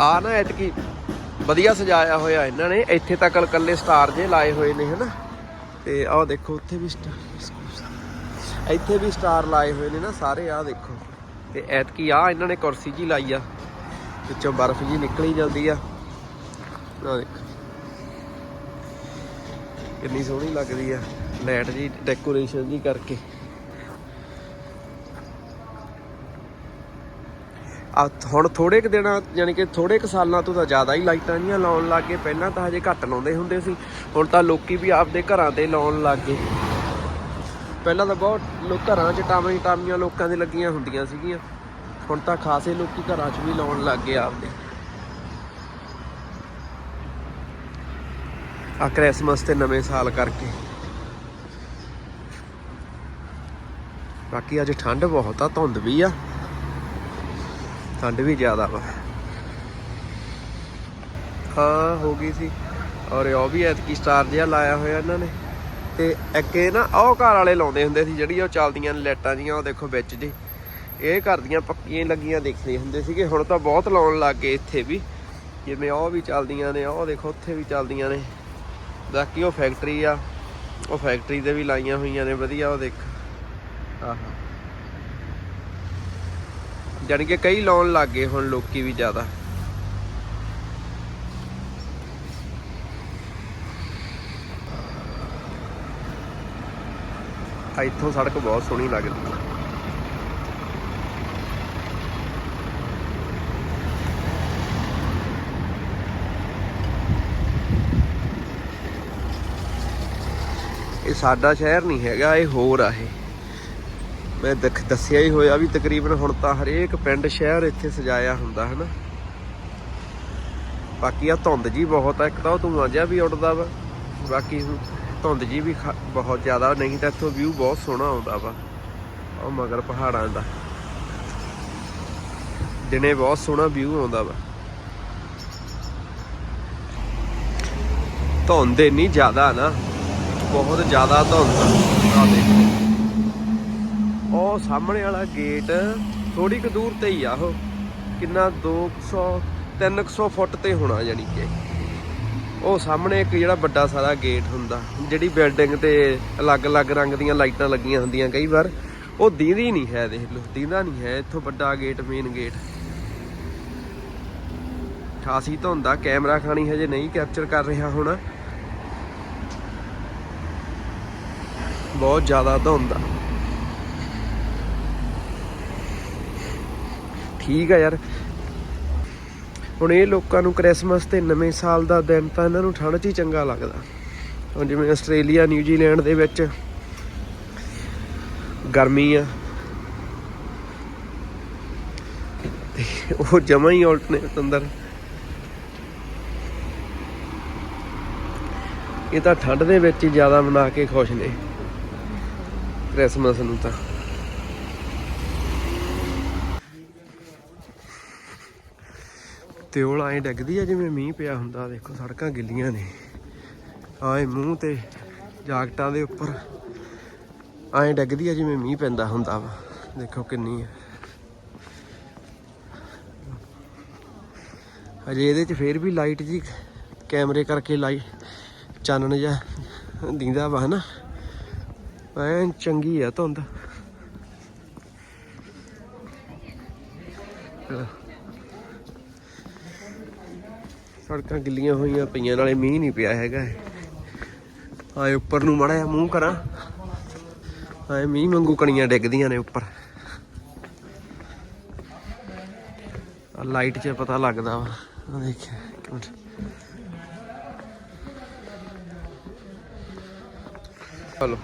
ਆ ਨਾ ਐਤਕੀ ਵਧੀਆ ਸਜਾਇਆ ਹੋਇਆ ਇਹਨਾਂ ਨੇ। ਇੱਥੇ ਤੱਕ ਕੱਲੇ ਸਟਾਰ ਜੇ ਲਾਏ ਹੋਏ ਨੇ, ਹਨਾ? ਤੇ ਆਹ ਦੇਖੋ, ਉੱਥੇ ਵੀ ਸਟਾਰ ਇੱਥੇ ਵੀ ਸਟਾਰ ਲਾਏ ਹੋਏ ਨੇ ਨਾ ਸਾਰੇ, ਆਹ ਦੇਖੋ। ਤੇ ਐਤਕੀ ਆ ਇਹਨਾਂ ਨੇ ਕੁਰਸੀ ਜੀ ਲਾਈ ਆ। ਵਿੱਚੋਂ ਬਰਫ਼ ਜੀ ਨਿਕਲੀ ਜਾਂਦੀ ਆ। ਆਹ ਦੇਖੋ। ਕਿੰਨੀ ਸੋਹਣੀ ਲੱਗਦੀ ਆ। ਲਾਈਟ ਜੀ, ਡੈਕੋਰੇਸ਼ਨ ਜੀ ਕਰਕੇ। ਆ ਹੁਣ ਥੋੜੇ ਕੁ ਦਿਨਾਂ ਯਾਨੀ ਕਿ ਥੋੜੇ ਕੁ ਸਾਲਾਂ ਤੋਂ ਤਾਂ ਜ਼ਿਆਦਾ ਹੀ ਲਾਈਟਾਂ ਜੀਆਂ ਲਾਉਣ ਲੱਗ ਗਏ। ਪਹਿਲਾਂ ਤਾਂ ਹਜੇ ਘੱਟ ਲਾਉਂਦੇ ਹੁੰਦੇ ਸੀ, ਹੁਣ ਤਾਂ ਲੋਕੀ ਵੀ ਆਪਦੇ ਘਰਾਂ ਤੇ ਲਾਉਣ ਲੱਗ ਗਏ। ਪਹਿਲਾਂ ਤਾਂ ਬਹੁਤ ਲੋਕ ਘਰਾਂ 'ਚ ਟਾਵੇਂ ਟਾਮੀਆਂ ਲੋਕਾਂ ਦੇ ਲੱਗੀਆਂ ਹੁੰਦੀਆਂ ਸੀਗੀਆਂ। ਹੁਣ ਤਾਂ ਖਾਸੇ ਲੋਕੀ ਘਰਾਂ 'ਚ ਵੀ ਲਾਉਣ ਲੱਗ ਗਏ ਆਪਦੇ। ਆ ਕ੍ਰਿਸਮਸ ਤੇ ਨਵੇਂ ਸਾਲ ਕਰਕੇ। ਬਾਕੀ ਅੱਜ ਠੰਡ ਬਹੁਤ ਆ, ਧੁੰਦ ਵੀ ਆ। ਠੰਡ ਵੀ ਜ਼ਿਆਦਾ ਵਾ। ਹਾਂ, ਹੋ ਗਈ ਸੀ। ਔਰ ਉਹ ਵੀ ਐਤਕੀ ਸਟਾਰ ਜਿਹਾ ਲਾਇਆ ਹੋਇਆ ਇਹਨਾਂ ਨੇ। ਤੇ ਅੱਗੇ ਨਾ ਉਹ ਘਰ ਵਾਲੇ ਲਾਉਂਦੇ ਹੁੰਦੇ ਸੀ, ਜਿਹੜੀ ਉਹ ਚੱਲਦੀਆਂ ਨੇ ਲਾਈਟਾਂ ਜੀਆਂ, ਉਹ ਦੇਖੋ ਵਿੱਚ ਜੀ। ਇਹ ਘਰ ਦੀਆਂ ਪੱਕੀਆਂ ਲੱਗੀਆਂ ਦੇਖਦੇ ਹੁੰਦੇ ਸੀਗੇ। ਹੁਣ ਤਾਂ ਬਹੁਤ ਲਾਉਣ ਲੱਗ ਗਏ ਇੱਥੇ ਵੀ। ਜਿਵੇਂ ਉਹ ਵੀ ਚੱਲਦੀਆਂ ਨੇ, ਉਹ ਦੇਖੋ ਉੱਥੇ ਵੀ ਚੱਲਦੀਆਂ ਨੇ। ਬਾਕੀ ਉਹ ਫੈਕਟਰੀ ਆ। ਉਹ ਫੈਕਟਰੀ ਦੇ ਵੀ ਲਾਈਆਂ ਹੋਈਆਂ ਨੇ, ਵਧੀਆ ਉਹ ਦੇਖ। ਆਹਾ। ਜਾਣੀ ਕਿ ਕਈ ਲਾਉਣ ਲੱਗ ਗਏ ਹੁਣ ਲੋਕੀ ਵੀ ਜ਼ਿਆਦਾ। ਇੱਥੋਂ ਸੜਕ ਬਹੁਤ ਸੋਹਣੀ ਲੱਗਦੀ ਹੈ। ਇਹ ਸਾਡਾ ਸ਼ਹਿਰ ਨਹੀਂ ਹੈਗਾ, ਇਹ ਹੋਰ ਆ ਇਹ। ਮੈਂ ਦੇਖ ਦੱਸਿਆ ਹੀ ਹੋਇਆ ਵੀ ਤਕਰੀਬਨ ਹੁਣ ਤਾਂ ਹਰੇਕ ਪਿੰਡ, ਸ਼ਹਿਰ ਇੱਥੇ ਸਜਾਇਆ ਹੁੰਦਾ ਹੈ ਬਾਕੀ ਆ ਧੁੰਦ ਜੀ ਬਹੁਤ ਆ, ਇੱਕ ਤਾਂ ਉਹ ਧੂਆਂ ਜਿਹਾ ਵੀ ਉੱਡਦਾ ਵਾ, ਬਾਕੀ ਧੁੰਦ ਜੀ ਵੀ ਬਹੁਤ ਜ਼ਿਆਦਾ, ਨਹੀਂ ਤਾਂ ਇੱਥੋਂ ਵਿਊ ਬਹੁਤ ਸੋਹਣਾ ਆਉਂਦਾ ਵਾ, ਉਹ ਮਗਰ ਪਹਾੜਾਂ ਦਾ। ਦਿਨੇ ਬਹੁਤ ਸੋਹਣਾ ਵਿਊ ਆਉਂਦਾ ਵਾ। ਧੁੰਦ ਇੰਨੀ ਜ਼ਿਆਦਾ ਨਾ, ਬਹੁਤ ਜ਼ਿਆਦਾ ਧੁੰਦ ਆ ਦੇਖੋ। ਉਹ ਸਾਹਮਣੇ ਵਾਲਾ ਗੇਟ ਥੋੜੀ ਕੁ ਦੂਰ ਤੇ ਹੀ ਆ ਉਹ। ਕਿੰਨਾ 200 300 ਫੁੱਟ ਤੇ ਹੋਣਾ ਜਾਨੀ ਕਿ। ਉਹ ਸਾਹਮਣੇ ਇੱਕ ਜਿਹੜਾ ਵੱਡਾ ਸਾਰਾ ਗੇਟ ਹੁੰਦਾ, ਜਿਹੜੀ ਬਿਲਡਿੰਗ ਤੇ ਅਲੱਗ-ਅਲੱਗ ਰੰਗ ਦੀਆਂ ਲਾਈਟਾਂ ਲੱਗੀਆਂ ਹੁੰਦੀਆਂ ਕਈ ਵਾਰ, ਉਹ ਦੀਦੀ ਨਹੀਂ ਹੈ ਦੇਖ ਲਓ, ਦੀਦਾ ਨਹੀਂ ਹੈ ਇੱਥੋਂ ਵੱਡਾ ਗੇਟ ਮੇਨ ਗੇਟ। ਖਾਸੀ ਧੁੰਦਾ ਕੈਮਰਾ ਖਾਣੀ ਹਜੇ ਨਹੀਂ ਕੈਪਚਰ ਕਰ ਰਿਹਾ ਹੁਣ। ਬਹੁਤ ਜ਼ਿਆਦਾ ਧੁੰਦ ਠੀਕ ਆ ਯਾਰ। ਹੁਣ ਇਹ ਲੋਕਾਂ ਨੂੰ ਕ੍ਰਿਸਮਸ ਤੇ ਨਵੇਂ ਸਾਲ ਦਾ ਦਿਨ ਤਾਂ ਇਹਨਾਂ ਨੂੰ ਠੰਡ 'ਚ ਹੀ ਚੰਗਾ ਲੱਗਦਾ। ਹੁਣ ਜਿਵੇਂ ਆਸਟ੍ਰੇਲੀਆ, ਨਿਊਜ਼ੀਲੈਂਡ ਦੇ ਵਿੱਚ ਗਰਮੀ ਆ। ਉਹ ਜਮਾ ਹੀ ਉਲਟ ਨੇ ਅੰਦਰ। ਇਹ ਤਾਂ ਠੰਡ ਦੇ ਵਿੱਚ ਹੀ ਜ਼ਿਆਦਾ ਮਨਾ ਕੇ ਖੁਸ਼ ਨੇ। ਕ੍ਰਿਸਮਸ ਨੂੰ ਤਾਂ। ਤਿਉਲ ਉਹ ਐਂ ਡਿੱਗਦੀ ਆ, ਜਿਵੇਂ ਮੀਂਹ ਪਿਆ ਹੁੰਦਾ, ਦੇਖੋ ਸੜਕਾਂ ਗਿੱਲੀਆਂ ਨੇ। ਆਏ ਮੂੰਹ ਤੇ ਜਾਕਟਾਂ ਦੇ ਉੱਪਰ। ਐਂ ਡਿੱਗਦੀ ਆ, ਜਿਵੇਂ ਮੀਂਹ ਪੈਂਦਾ ਹੁੰਦਾ ਵਾ। ਦੇਖੋ ਕਿੰਨੀ ਆ। ਹਜੇ ਇਹਦੇ 'ਚ ਫੇਰ ਵੀ ਲਾਈਟ ਜੀ, ਕੈਮਰੇ ਕਰਕੇ ਲਾਈ ਚਾਨਣ ਜਿਹਾ ਦਿੰਦਾ ਵਾ, ਹਨਾ। ਐਂ ਚੰਗੀ ਆ ਧੁੰਦ। ਸੜਕਾਂ ਗਿੱਲੀਆਂ ਹੋਈਆਂ ਪਈਆਂ, ਨਾਲੇ ਮੀਂਹ ਨਹੀਂ ਪਿਆ ਹੈਗਾ ਆਏ ਉੱਪਰ ਨੂੰ ਮੜਾ ਮੂੰਹ ਕਰਾਂ। ਆਏ ਮੀਂਹ ਵਾਂਗੂ ਕਣੀਆਂ ਡਿੱਗਦੀਆਂ ਨੇ ਉੱਪਰ। ਆ ਲਾਈਟ 'ਚ ਪਤਾ ਲੱਗਦਾ ਵਾ। ਆ ਦੇਖਿਆ ਇੱਕ ਮਿੰਟ। ਹਲੋ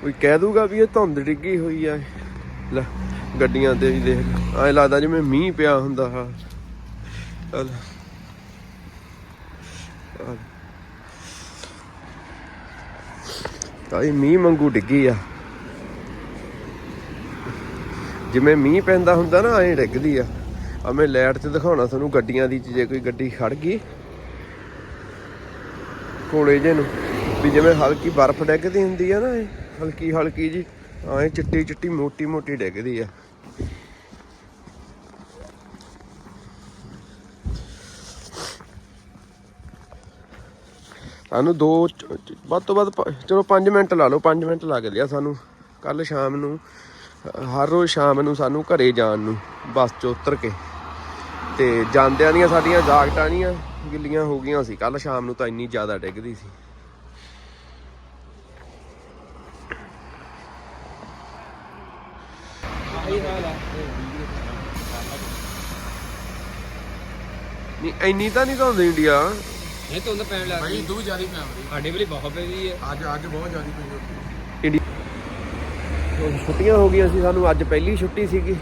ਕੋਈ ਕਹਿ ਦੂਗਾ ਵੀ ਇਹ ਧੁੰਦ ਡਿੱਗੀ ਹੋਈ ਆ। ਲੈ। ਗੱਡੀਆਂ ਤੇ ਵੀ ਦੇਖ, ਐ ਲੱਗਦਾ ਜਿਵੇਂ ਮੀਂਹ ਪਿਆ ਹੁੰਦਾ ਹਾਂ। ਚੱਲ। ਆਈ ਮੀਂਹ ਵਾਂਗੂ ਡਿੱਗੀ ਆ। ਜਿਵੇਂ ਮੀਂਹ ਪੈਂਦਾ ਹੁੰਦਾ ਨਾ, ਐਂ ਡਿੱਗਦੀ ਆ। ਆ ਮੈਂ ਲਾਈਟ 'ਚ ਦਿਖਾਉਣਾ ਤੁਹਾਨੂੰ ਗੱਡੀਆਂ ਦੀ, ਜੇ ਕੋਈ ਗੱਡੀ ਖੜ ਗਈ। ਕੋਲੇ ਜੇ ਨੂੰ, ਵੀ ਜਿਵੇਂ ਹਲਕੀ ਬਰਫ਼ ਡਿੱਗਦੀ ਹੁੰਦੀ ਆ ਨਾ, ਇਹ ਹਲਕੀ ਹਲਕੀ ਜੀ। ਹਾਂ, ਇਹ ਚਿੱਟੀ ਚਿੱਟੀ ਮੋਟੀ ਮੋਟੀ ਡਿੱਗਦੀ ਆ। ਸਾਨੂੰ ਦੋ ਵੱਧ ਤੋਂ ਵੱਧ ਚਲੋ 5 ਮਿੰਟ ਲਾ ਲਓ 5 ਮਿੰਟ ਲੱਗ ਲਿਆ ਸਾਨੂੰ। ਕੱਲ ਸ਼ਾਮ ਨੂੰ, ਹਰ ਰੋਜ਼ ਸ਼ਾਮ ਨੂੰ ਸਾਨੂੰ ਘਰੇ ਜਾਣ ਨੂੰ, ਬੱਸ 'ਚ ਉਤਰ ਕੇ। ਤੇ ਜਾਂਦਿਆਂ ਦੀਆਂ ਸਾਡੀਆਂ ਜਾਗਟਾਂ ਨਹੀਂ ਗਿੱਲੀਆਂ ਹੋ ਗਈਆਂ ਸੀ। ਕੱਲ ਸ਼ਾਮ ਨੂੰ ਤਾਂ ਇੰਨੀ ਜ਼ਿਆਦਾ ਡਿੱਗਦੀ ਸੀ। ਨਹੀਂ ਇੰਨੀ ਤਾਂ ਨਹੀਂ ਧੁੰਦ ਇੰਡੀਆ। ਨਹੀਂ ਧੁੰਦ ਪੈਣ ਲੱਗ ਭਾਈ ਦੂ ਜਿਆਦੀ ਫੈਮਿਲੀ ਸਾਡੇ ਵੇਲੇ ਬਹੁਤ ਪੈਂਦੀ ਹੈ। ਅੱਜ ਅੱਜ ਬਹੁਤ ਜਿਆਦੀ ਪਈ ਹੋਈ ਛੁੱਟੀਆਂ ਹੋ ਗਈਆਂ ਸੀ ਸਾਨੂੰ ਅੱਜ ਪਹਿਲੀ ਛੁੱਟੀ ਸੀਗੀ।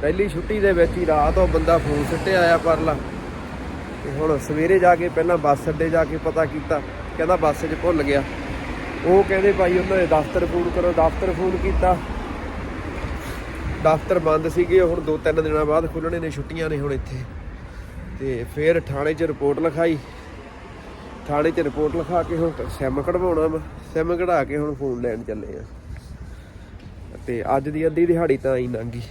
ਪਹਿਲੀ ਛੁੱਟੀ ਦੇ ਵਿੱਚ ਹੀ ਰਾਤ ਉਹ ਬੰਦਾ ਫੋਨ ਸਿੱਟੇ ਆਇਆ ਪਰਲਾ। ਤੇ ਹੁਣ ਸਵੇਰੇ ਜਾ ਕੇ ਪਹਿਲਾਂ ਬੱਸ ਅੱਡੇ ਜਾ ਕੇ ਪਤਾ ਕੀਤਾ। ਕਹਿੰਦਾ ਬੱਸ 'ਚ ਭੁੱਲ ਗਿਆ। ਉਹ ਕਹਿੰਦੇ ਭਾਈ ਉਹਨਾਂ ਨੇ ਦਫ਼ਤਰ ਫੋਨ ਕਰੋ ਦਫ਼ਤਰ ਫੋਨ ਕੀਤਾ। ਦਫ਼ਤਰ ਬੰਦ ਸੀਗੇ, ਹੁਣ ਦੋ ਤਿੰਨ ਦਿਨਾਂ ਬਾਅਦ ਖੁੱਲਣੇ ਨੇ, ਛੁੱਟੀਆਂ ਨੇ ਹੁਣ ਇੱਥੇ। ਤੇ ਫਿਰ ਥਾਣੇ 'ਚ ਰਿਪੋਰਟ ਲਿਖਾਈ। ਥਾਣੇ 'ਚ ਰਿਪੋਰਟ ਲਿਖਾ ਕੇ ਹੁਣ ਸਿਮ ਕਢਵਾਉਣਾ ਵਾ। ਸਿਮ ਕਢਾ ਕੇ ਹੁਣ ਫੋਨ ਲੈਣ ਚੱਲੇ ਆ। ਤੇ ਅੱਜ ਦੀ ਅੱਧੀ ਦਿਹਾੜੀ ਤਾਂ ਆਈ ਲੰਘੀ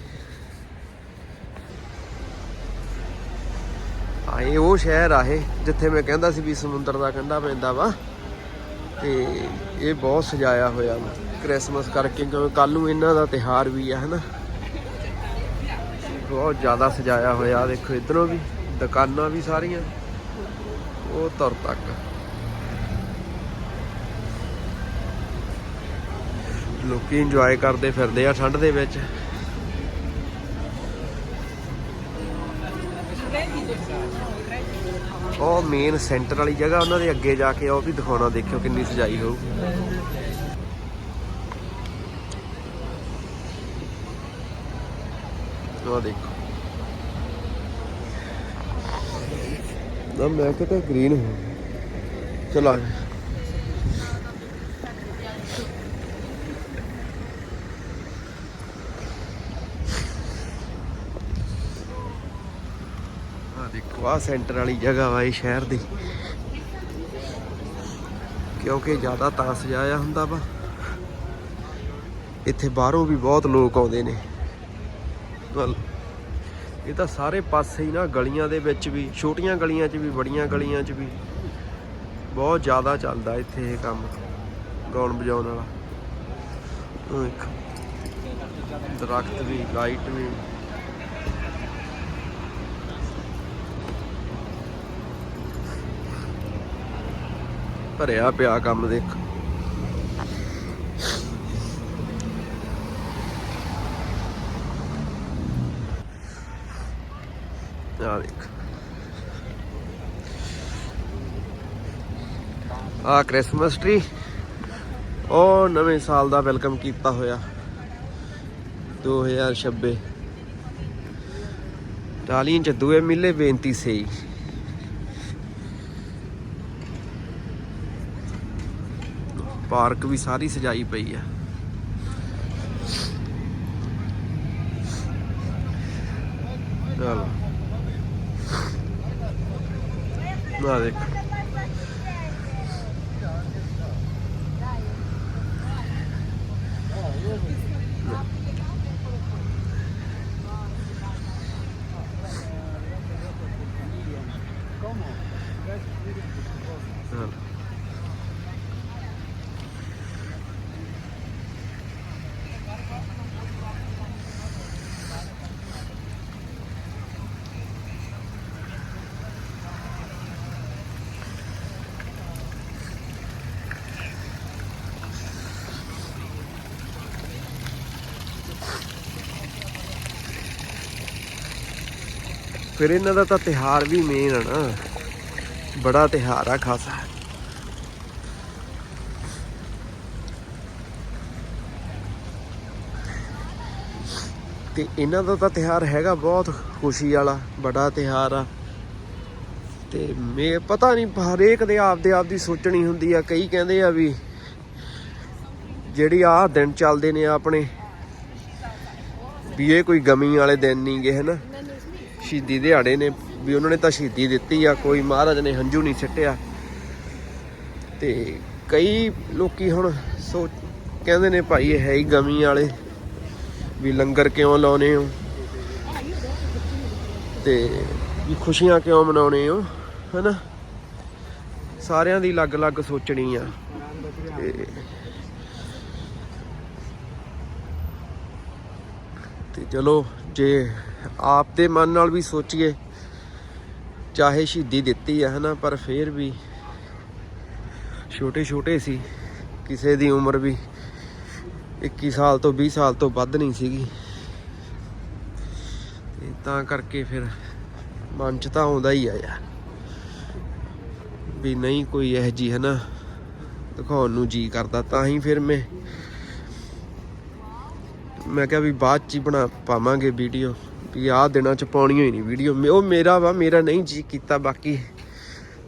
ਆ ਉਹ ਸ਼ਹਿਰ ਆ ਇਹ, ਜਿੱਥੇ ਮੈਂ ਕਹਿੰਦਾ ਸੀ ਵੀ ਸਮੁੰਦਰ ਦਾ ਕੰਢਾ ਪੈਂਦਾ ਵਾ। ਤੇ ਇਹ ਬਹੁਤ ਸਜਾਇਆ ਹੋਇਆ ਵਾ, ਕ੍ਰਿਸਮਸ ਕਰਕੇ, ਕਿਉਂਕਿ ਕੱਲ ਨੂੰ ਇਹਨਾਂ ਦਾ ਤਿਹਾਰ ਵੀ ਆ, ਹਨਾ। ਬਹੁਤ ਜ਼ਿਆਦਾ ਸਜਾਇਆ ਹੋਇਆ, ਦੇਖੋ ਇਧਰੋਂ ਵੀ, ਦੁਕਾਨਾਂ ਵੀ ਸਾਰੀਆਂ। ਉਹ ਤੁਰ ਤੱਕ। ਲੋਕੀ ਇੰਜੋਏ ਕਰਦੇ ਫਿਰਦੇ ਆ ਠੰਡ ਦੇ ਵਿੱਚ। ਉਹ ਮੇਨ ਸੈਂਟਰ ਵਾਲੀ ਜਗ੍ਹਾ, ਉਹਨਾਂ ਦੇ ਅੱਗੇ ਜਾ ਕੇ ਉਹ ਵੀ ਦਿਖਾਉਣਾ, ਦੇਖਿਓ ਕਿੰਨੀ ਸਜਾਈ ਹੋਊ। ਉਹ ਦੇਖੋ। ਨਾ, ਮੈਂ ਕਿਹਾ ਗ੍ਰੀਨ ਹੋ। ਚਲੋ ਆ ਦੇਖੋ ਆ ਸੈਂਟਰ ਵਾਲੀ ਜਗ੍ਹਾ ਵਾ ਇਹ ਸ਼ਹਿਰ ਦੀ। ਕਿਉਂਕਿ ਜ਼ਿਆਦਾ ਤਾਂ ਸਜਾਇਆ ਹੁੰਦਾ ਵਾ। ਇੱਥੇ ਬਾਹਰੋਂ ਵੀ ਬਹੁਤ ਲੋਕ ਆਉਂਦੇ ਨੇ। ਵੱਲ। ਇਹ ਤਾਂ ਸਾਰੇ ਪਾਸੇ ਹੀ ਨਾ ਗਲੀਆਂ ਦੇ ਵਿੱਚ ਵੀ, ਛੋਟੀਆਂ ਗਲੀਆਂ 'ਚ ਵੀ ਬੜੀਆਂ ਗਲੀਆਂ 'ਚ ਵੀ ਬਹੁਤ ਜ਼ਿਆਦਾ ਚੱਲਦਾ ਇੱਥੇ ਇਹ ਕੰਮ, ਗਾਉਣ ਵਜਾਉਣ ਵਾਲਾ। ਦਰਖਤ ਵੀ, ਲਾਈਟ ਵੀ। ਭਰਿਆ ਪਿਆ ਕੰਮ ਦੇਖ। ਆ ਦੇਖ ਆ ਕ੍ਰਿਸਮਸ ਟਰੀ ਉਹ ਨਵੇਂ ਸਾਲ ਦਾ ਵੈਲਕਮ ਕੀਤਾ ਹੋਇਆ। 2026 ਟਾਲੀਆਂ ਚ ਦੂਏ ਮਿਲੇ ਬੇਨਤੀ ਸਹੀ। ਪਾਰਕ ਵੀ ਸਾਰੀ ਸਜਾਈ ਪਈ ਆ। ਚਲੋ। ਨਾ ਦੇਖ ਫਿਰ ਇਹਨਾਂ ਦਾ ਤਾਂ ਤਿਹਾਰ ਵੀ ਮੇਨ ਆ ਨਾ। ਬੜਾ ਤਿਹਾਰ ਆ ਖਾਸਾ। ਤੇ ਇਹਨਾਂ ਦਾ ਤਾਂ ਤਿਹਾਰ ਹੈਗਾ ਬਹੁਤ ਖੁਸ਼ੀ ਵਾਲਾ, ਬੜਾ ਤਿਹਾਰ ਆ। ਤੇ ਮੇ ਪਤਾ ਨਹੀਂ, ਹਰੇਕ ਦੇ ਆਪ ਦੇ ਆਪ ਦੀ ਸੋਚਣੀ ਹੁੰਦੀ ਆ, ਕਈ ਕਹਿੰਦੇ ਆ ਵੀ ਜਿਹੜੀ ਆਹ ਦਿਨ ਚੱਲਦੇ ਨੇ ਆਪਣੇ, ਵੀ ਇਹ ਕੋਈ ਗਮੀ ਵਾਲੇ ਦਿਨ ਨਹੀਂ ਗੇ ਹਨਾ? ਸ਼ਹੀਦੀ ਦਿਹਾੜੇ ਨੇ, ਵੀ ਉਹਨਾਂ ਨੇ ਤਾਂ ਸ਼ਹੀਦੀ ਦਿੱਤੀ ਆ, ਕੋਈ ਮਹਾਰਾਜ ਨੇ ਹੰਝੂ ਨਹੀਂ ਛੱਟਿਆ ਤੇ ਕਈ ਲੋਕੀ ਹੁਣ ਸੋਚ, ਕਹਿੰਦੇ ਨੇ ਭਾਈ ਇਹ ਹੈ ਹੀ ਗਮੀ ਵਾਲੇ, ਵੀ ਲੰਗਰ ਕਿਉਂ ਲਾਉਨੇ ਹੋ? ਤੇ ਵੀ ਖੁਸ਼ੀਆਂ ਕਿਉਂ ਮਨਾਉਣੇ ਹੋ? ਹਨਾ? ਸਾਰਿਆਂ ਦੀ ਅਲੱਗ-ਅਲੱਗ ਸੋਚਣੀ ਆ। ਤੇ ਚਲੋ, ਜੇ ਆਪ ਦੇ ਮਨ ਨਾਲ ਵੀ ਸੋਚੀਏ, ਚਾਹੇ ਸ਼ਹੀਦੀ ਦਿੱਤੀ ਆ, ਹਨਾ, ਪਰ ਫੇਰ ਵੀ ਛੋਟੇ ਛੋਟੇ ਸੀ, ਕਿਸੇ ਦੀ ਉਮਰ ਵੀ 21 ਸਾਲ ਤੋਂ 20 ਸਾਲ ਤੋਂ ਵੱਧ ਨਹੀਂ ਸੀਗੀ। ਤੇ ਤਾਂ ਕਰਕੇ ਫਿਰ ਮਨ ਚ ਤਾਂ ਆਉਂਦਾ ਹੀ ਆ ਯਾਰ, ਵੀ ਨਹੀਂ ਕੋਈ ਇਹ ਜੀ ਹੈ ਨਾ ਦਿਖਾਉਣ ਨੂੰ ਜੀ ਕਰਦਾ, ਤਾਂ ਹੀ ਫਿਰ ਮੈਂ ਮੈਂ ਕਿਹਾ ਵੀ ਬਾਅਦ ਚ ਹੀ ਬਣਾ ਪਾਵਾਂਗੇ ਵੀਡੀਓ। ਵੀ ਆਹ ਦਿਨਾਂ ਚ ਪਾਉਣੀ ਹੋਈ ਨਹੀਂ ਵੀਡੀਓ ਉਹ ਮੇਰਾ ਵਾ, ਮੇਰਾ ਨਹੀਂ ਜੀ ਕੀਤਾ, ਬਾਕੀ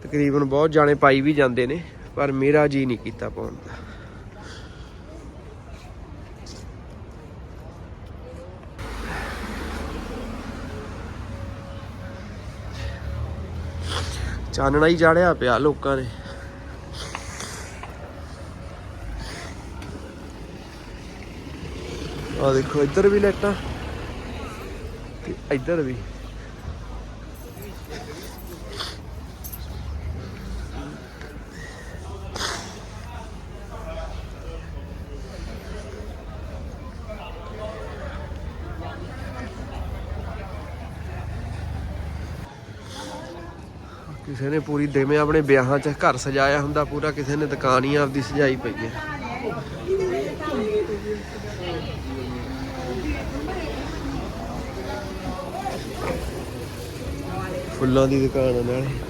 ਤਕਰੀਬਨ ਬਹੁਤ ਜਾਣੇ ਪਾਈ ਵੀ ਜਾਂਦੇ ਨੇ, ਪਰ ਮੇਰਾ ਜੀ ਨਹੀਂ ਕੀਤਾ ਪਾਉਣ ਦਾ। ਚਾਨਣਾ ਹੀ ਜਾੜਿਆ ਪਿਆ ਲੋਕਾਂ ਨੇ। ਆ ਦੇਖੋ, ਇੱਧਰ ਵੀ ਲਾਈਟਾਂ। ਤੇ ਇੱਧਰ ਵੀ। ਕਿਸੇ ਨੇ ਪੂਰੀ ਦੇਵੇਂ ਆਪਣੇ ਵਿਆਹਾਂ 'ਚ ਘਰ ਸਜਾਇਆ ਹੁੰਦਾ, ਪੂਰਾ ਕਿਸੇ ਨੇ ਦੁਕਾਨ ਹੀ ਆਪਦੀ ਸਜਾਈ ਪਈ ਹੈ। ਫੁੱਲਾਂ ਦੀ ਦੁਕਾਨ ਆ ਨਾਲੇ।